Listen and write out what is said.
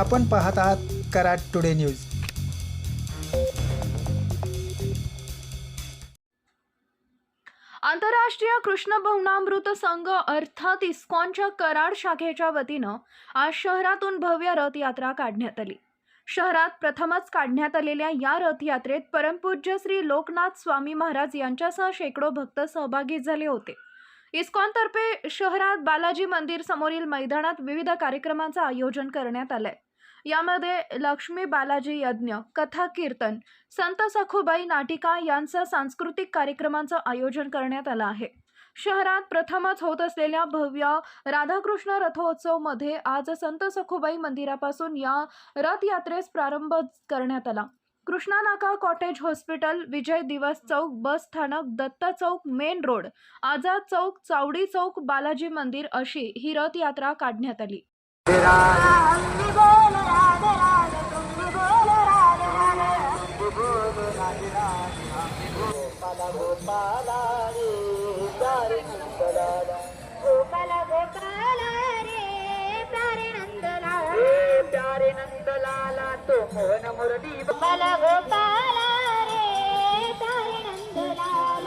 आपण पाहत आहात कराड टुडे न्यूज. आंतरराष्ट्रीय कृष्ण भवनामृत संघ अर्थात इस्कॉनच्या कराड शाखेच्या वतीनं आज शहरातून भव्य रथयात्रा काढण्यात आली. शहरात प्रथमच काढण्यात आलेल्या या रथयात्रेत परमपूज्य श्री लोकनाथ स्वामी महाराज यांच्यासह शेकडो भक्त सहभागी झाले होते. इस्कॉनतर्फे शहरात बालाजी मंदिर समोरील मैदानात विविध कार्यक्रमांचं आयोजन करण्यात आलंय. यामध्ये लक्ष्मी बालाजी यज्ञ कथा कीर्तन संत सखुबाई नाटिका यांचा सांस्कृतिक कार्यक्रमांचं आयोजन करण्यात आलं आहे शहरात प्रथमच होत असलेल्या भव्य राधाकृष्ण रथोत्सवमध्ये आज संत सखुबाई मंदिरापासून या रथयात्रेस प्रारंभ करण्यात आला कृष्णा नाका कॉटेज हॉस्पिटल विजय दिवस चौक बस स्थानक दत्त चौक मेन रोड आझाद चौक चावडी चौक बालाजी मंदिर अशी ही रथयात्रा काढण्यात आली గోపాల గోపాలారే గోపాల గోపాలారే ప్యారే నందలాల తో మోహన మురళీ గోపాల గోపాలారే ప్యారే నందలాల